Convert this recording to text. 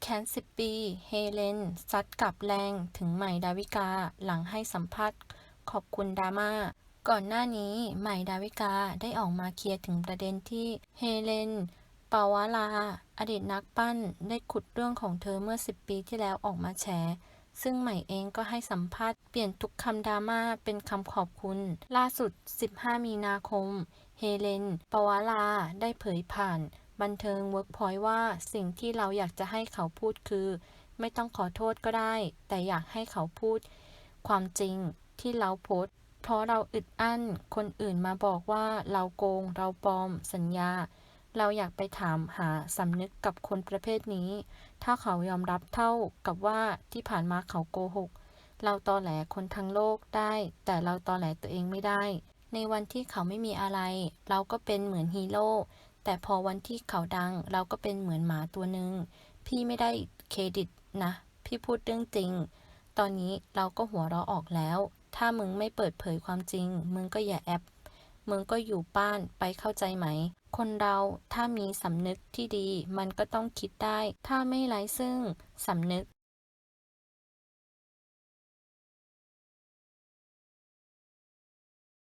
แคนสิบปี เฮเลนซัดกลับแรงถึงใหม่ดาวิกาหลังให้สัมภาษณ์ขอบคุณดราม่า ก่อนหน้านี้ใหม่ดาวิกาได้ออกมาเคลียร์ถึงประเด็นที่เฮเลนปาวาลา อดีตนักปั้นได้ขุดเรื่องของเธอเมื่อ 10 ปีที่แล้วออกมาแฉ ซึ่งใหม่เองก็ให้สัมภาษณ์เปลี่ยนทุกคำดราม่าเป็นคำขอบคุณ ล่าสุด 15 มีนาคม เฮเลน ปาวาลา ได้เผยผ่าน บันเทิงเวิร์กพอยต์ว่าสิ่งที่เราอยากจะให้เขาพูดคือ ไม่ต้องขอโทษก็ได้ แต่อยากให้เขาพูด ความจริงที่เราโพสเพราะเราอึดอั้น คนอื่นมาบอกว่าเราโกง เราปลอม สัญญา เราอยากไปถามหาสำนึกกับคนประเภทนี้ ถ้าเขายอมรับเท่ากับว่าที่ผ่านมาเขาโกหก เราตอแหลคนทั้งโลกได้ แต่เราตอแหลตัวเองไม่ได้ ในวันที่เขาไม่มีอะไร เราก็เป็นเหมือนฮีโร่ แต่พอวันที่เขาดัง เราก็เป็นเหมือนหมาตัวหนึ่งพี่ไม่ได้เครดิตนะ พี่พูดเรื่องจริง ตอนนี้เราก็หัวเราะออกแล้ว ถ้ามึงไม่เปิดเผยความจริง มึงก็อย่าแอปมึงก็อยู่บ้านไปเข้าใจไหม คนเราถ้ามีสำนึกที่ดี มันก็ต้องคิดได้ ถ้าไม่ไร้ซึ่งสำนึก